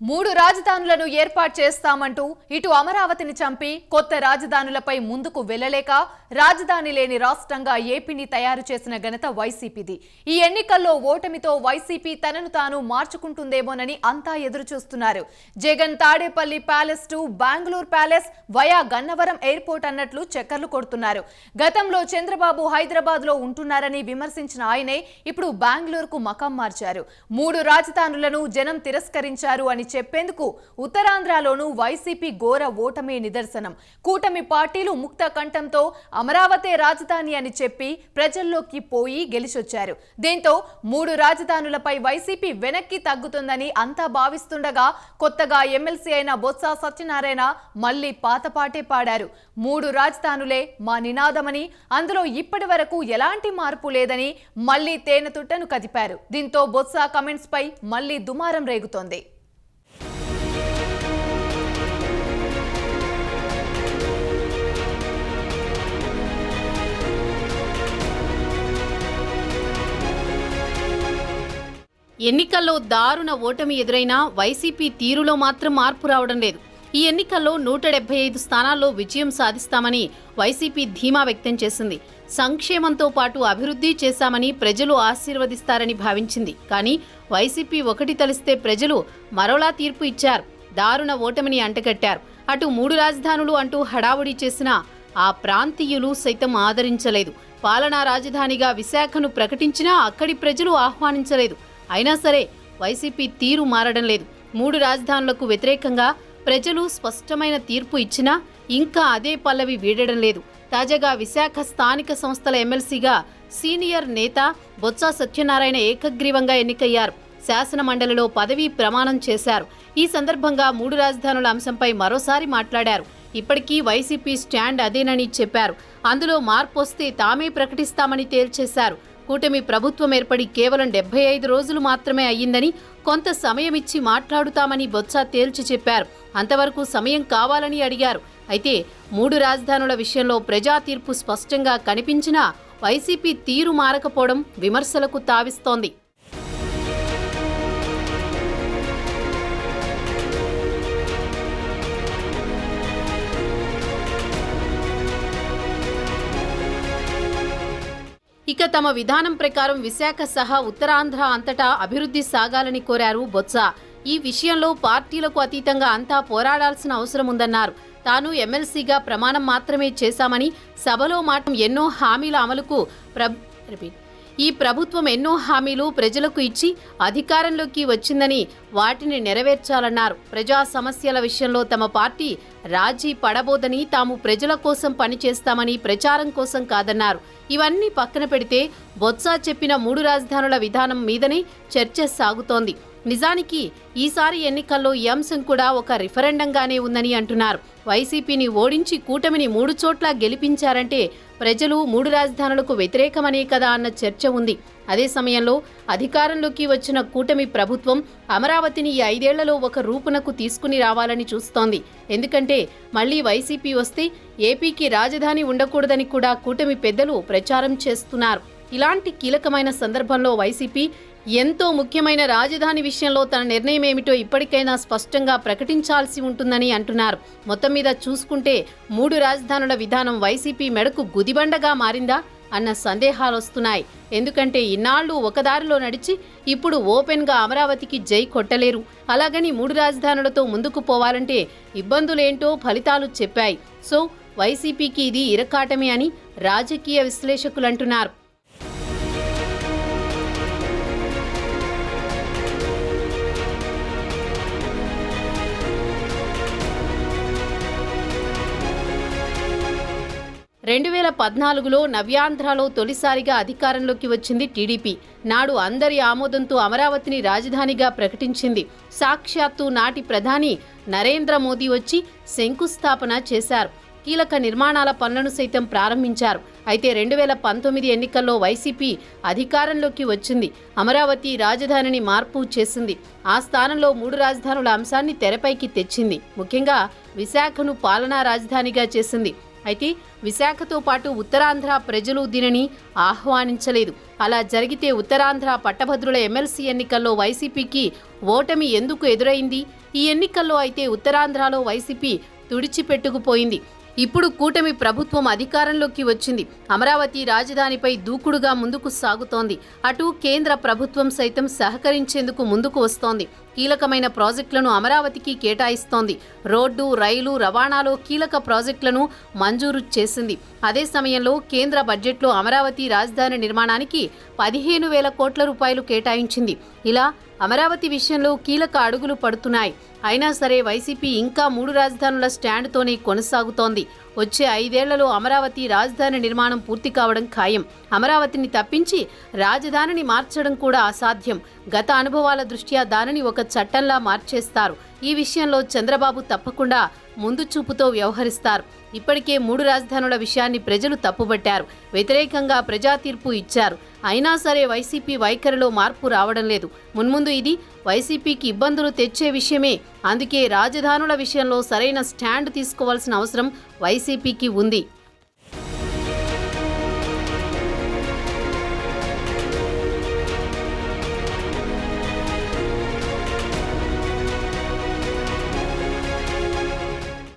మూడు రాజధానులను ఏర్పాటు చేస్తామంటూ ఇటు అమరావతిని చంపి కొత్త రాజధానులపై ముందుకు వెళ్ళలేక రాజధాని లేని రాష్ట్రంగా ఏపీని తయారు చేసిన ఘనత వైసీపీది. ఈ ఎన్నికల్లో ఓటమితో వైసీపీ తనను తాను మార్చుకుంటుందేమోనని అంతా ఎదురుచూస్తున్నారు. Jagan Tadepalli palace to Bengaluru palace via Gannavaram airport అన్నట్లు చక్కర్లు కొడుతున్నారు. గతంలో చంద్రబాబు హైదరాబాద్లో ఉంటున్నారని విమర్శించిన ఆయనే ఇప్పుడు బెంగళూరుకు మకం మార్చారు. మూడు రాజధానులను జనం తిరస్కరించారు అని చెప్పేందుకు ఉత్తరాంధ్రలోనూ వైసీపీ ఘోర ఓటమే నిదర్శనం. కూటమి పార్టీలు ముక్త కంఠంతో అమరావతి రాజధాని అని చెప్పి ప్రజల్లోకి పోయి గెలిచొచ్చారు. దీంతో మూడు రాజధానులపై వైసీపీ వెనక్కి తగ్గుతుందని అంతా భావిస్తుండగా కొత్తగా ఎమ్మెల్సీ అయిన బొత్స సత్యనారాయణ మళ్ళీ పాతపాటే పాడారు. మూడు రాజధానులే మా నినాదమని అందులో ఇప్పటి వరకు ఎలాంటి మార్పు లేదని మళ్ళీ తేనెతుట్టను కదిపారు. దీంతో బొత్స కమెంట్స్ పై మళ్ళీ దుమారం రేగుతోంది. ఎన్నికల్లో దారుణ ఓటమి ఎదురైనా వైసీపీ తీరులో మాత్రం మార్పు రావడం లేదు. ఈ ఎన్నికల్లో నూట డెబ్బై ఐదు స్థానాల్లో విజయం సాధిస్తామని వైసీపీ ధీమా వ్యక్తం చేసింది. సంక్షేమంతో పాటు అభివృద్ధి చేశామని ప్రజలు ఆశీర్వదిస్తారని భావించింది. కానీ వైసీపీ ఒకటి తలిస్తే ప్రజలు మరోలా తీర్పు ఇచ్చారు. దారుణ ఓటమిని అంటగట్టారు. అటు మూడు రాజధానులు అంటూ హడావుడి చేసిన ఆ ప్రాంతీయులు సైతం ఆదరించలేదు. పాలనా రాజధానిగా విశాఖను ప్రకటించినా అక్కడి ప్రజలు ఆహ్వానించలేదు. అయినా సరే వైసీపీ తీరు మారడం లేదు. మూడు రాజధానులకు వ్యతిరేకంగా ప్రజలు స్పష్టమైన తీర్పు ఇచ్చినా ఇంకా అదే పల్లవి వీడడం లేదు. తాజాగా విశాఖ స్థానిక సంస్థల ఎమ్మెల్సీగా సీనియర్ నేత బొత్స సత్యనారాయణ ఏకగ్రీవంగా ఎన్నికయ్యారు. శాసన మండలిలో పదవీ ప్రమాణం చేశారు. ఈ సందర్భంగా మూడు రాజధానుల అంశంపై మరోసారి మాట్లాడారు. ఇప్పటికీ వైసీపీ స్టాండ్ అదేనని చెప్పారు. అందులో మార్పు వస్తే తామే ప్రకటిస్తామని తేల్చేశారు. కూటమి ప్రభుత్వం ఏర్పడి కేవలం డెబ్బై ఐదు రోజులు మాత్రమే అయ్యిందని కొంత సమయం ఇచ్చి మాట్లాడుతామని బొత్స తేల్చి చెప్పారు. అంతవరకు సమయం కావాలని అడిగారు. అయితే మూడు రాజధానుల విషయంలో ప్రజా తీర్పు స్పష్టంగా కనిపించినా వైసీపీ తీరు మారకపోవడం విమర్శలకు తావిస్తోంది. ఇక తమ విధానం ప్రకారం విశాఖ సహా ఉత్తరాంధ్ర అంతటా అభివృద్ధి సాగాలని కోరారు బొత్స ఈ విషయంలో పార్టీలకు అతీతంగా అంతా పోరాడాల్సిన అవసరం ఉందన్నారు తాను ఎమ్మెల్సీగా ప్రమాణం మాత్రమే చేశామని సభలో మాట ఎన్నో హామీల అమలుకు ప్రబ్ రిపీట్. ఈ ప్రభుత్వం ఎన్నో హామీలు ప్రజలకు ఇచ్చి అధికారంలోకి వచ్చిందని వాటిని నెరవేర్చాలన్నారు. ప్రజా సమస్యల విషయంలో తమ పార్టీ రాజీ పడబోదని తాము ప్రజల కోసం పనిచేస్తామని ప్రచారం కోసం కాదన్నారు. ఇవన్నీ పక్కన పెడితే బొత్స చెప్పిన మూడు రాజధానుల విధానం మీదనే చర్చ సాగుతోంది. నిజానికి ఈసారి ఎన్నికల్లో ఈ అంశం కూడా ఒక రిఫరెండంగానే ఉందని అంటున్నారు. వైసీపీని ఓడించి కూటమిని మూడు చోట్ల గెలిపించారంటే ప్రజలు మూడు రాజధానులకు వ్యతిరేకమనే కదా అన్న చర్చ ఉంది. అదే సమయంలో అధికారంలోకి వచ్చిన కూటమి ప్రభుత్వం అమరావతిని ఈ ఐదేళ్ళలో ఒక రూపునకు తీసుకుని రావాలని చూస్తోంది. ఎందుకంటే మళ్ళీ వైసీపీ వస్తే ఏపీకి రాజధాని ఉండకూడదని కూడా కూటమి పెద్దలు ప్రచారం చేస్తున్నారు. ఇలాంటి కీలకమైన సందర్భంలో వైసీపీ ఎంతో ముఖ్యమైన రాజధాని విషయంలో తన నిర్ణయం ఏమిటో ఇప్పటికైనా స్పష్టంగా ప్రకటించాల్సి ఉంటుందని అంటున్నారు. మొత్తం మీద చూసుకుంటే మూడు రాజధానుల విధానం వైసీపీ మెడకు గుదిబండగా మారిందా అన్న సందేహాలు వస్తున్నాయి. ఎందుకంటే ఇన్నాళ్ళు ఒకదారిలో నడిచి ఇప్పుడు ఓపెన్గా అమరావతికి జై కొట్టలేరు. అలాగని మూడు రాజధానులతో ముందుకు పోవాలంటే ఇబ్బందులేంటో ఫలితాలు చెప్పాయి. సో వైసీపీకి ఇది ఇరకాటమే అని రాజకీయ విశ్లేషకులు అంటున్నారు రెండు వేల పద్నాలుగులో నవ్యాంధ్రలో తొలిసారిగా అధికారంలోకి వచ్చింది టీడీపీ. నాడు అందరి ఆమోదంతో అమరావతిని రాజధానిగా ప్రకటించింది. సాక్షాత్తు నాటి ప్రధాని నరేంద్ర మోదీ వచ్చి శంకుస్థాపన చేశారు. కీలక నిర్మాణాల పనులను సైతం ప్రారంభించారు. అయితే రెండు వేల పంతొమ్మిది ఎన్నికల్లో వైసీపీ అధికారంలోకి వచ్చింది. అమరావతి రాజధానిని మార్పు చేసింది. ఆ స్థానంలో మూడు రాజధానుల అంశాన్ని తెరపైకి తెచ్చింది. ముఖ్యంగా విశాఖను పాలనా రాజధానిగా చేసింది. అయితే విశాఖతో పాటు ఉత్తరాంధ్ర ప్రజలు దీనిని ఆహ్వానించలేదు. అలా జరిగితే ఉత్తరాంధ్ర పట్టభద్రుల ఎమ్మెల్సీ ఎన్నికల్లో వైసీపీకి ఓటమి ఎందుకు ఎదురైంది? ఈ ఎన్నికల్లో అయితే ఉత్తరాంధ్రలో వైసీపీ తుడిచిపెట్టుకుపోయింది. ఇప్పుడు కూటమి ప్రభుత్వం అధికారంలోకి వచ్చింది. అమరావతి రాజధానిపై దూకుడుగా ముందుకు సాగుతోంది. అటు కేంద్ర ప్రభుత్వం సైతం సహకరించేందుకు ముందుకు వస్తోంది. కీలకమైన ప్రాజెక్టులను అమరావతికి కేటాయిస్తోంది. రోడ్డు రైలు రవాణాలో కీలక ప్రాజెక్టులను మంజూరు చేసింది. అదే సమయంలో కేంద్ర బడ్జెట్లో అమరావతి రాజధాని నిర్మాణానికి పదిహేను వేల కోట్ల రూపాయలు కేటాయించింది. ఇలా అమరావతి విషయంలో కీలక అడుగులు పడుతున్నాయి. అయినా సరే వైసీపీ ఇంకా మూడు రాజధానుల స్టాండ్తోనే కొనసాగుతోంది. వచ్చే ఐదేళ్ళలో అమరావతి రాజధాని నిర్మాణం పూర్తి కావడం ఖాయం. అమరావతిని తప్పించి రాజధానిని మార్చడం కూడా అసాధ్యం. గత అనుభవాల దృష్ట్యా దానిని ఒక చట్టంలా మార్చేస్తారు. ఈ విషయంలో చంద్రబాబు తప్పకుండా ముందు చూపుతో వ్యవహరిస్తారు. ఇప్పటికే మూడు రాజధానుల విషయాన్ని ప్రజలు తప్పుబట్టారు. వ్యతిరేకంగా ప్రజా తీర్పు ఇచ్చారు. అయినా సరే వైసీపీ వైఖరిలో మార్పు రావడం లేదు. మున్ముందు ఇది వైసీపీకి ఇబ్బందులు తెచ్చే విషయమే. అందుకే రాజధానుల విషయంలో సరైన స్టాండ్ తీసుకోవాల్సిన అవసరం వైసీపీకి ఉంది.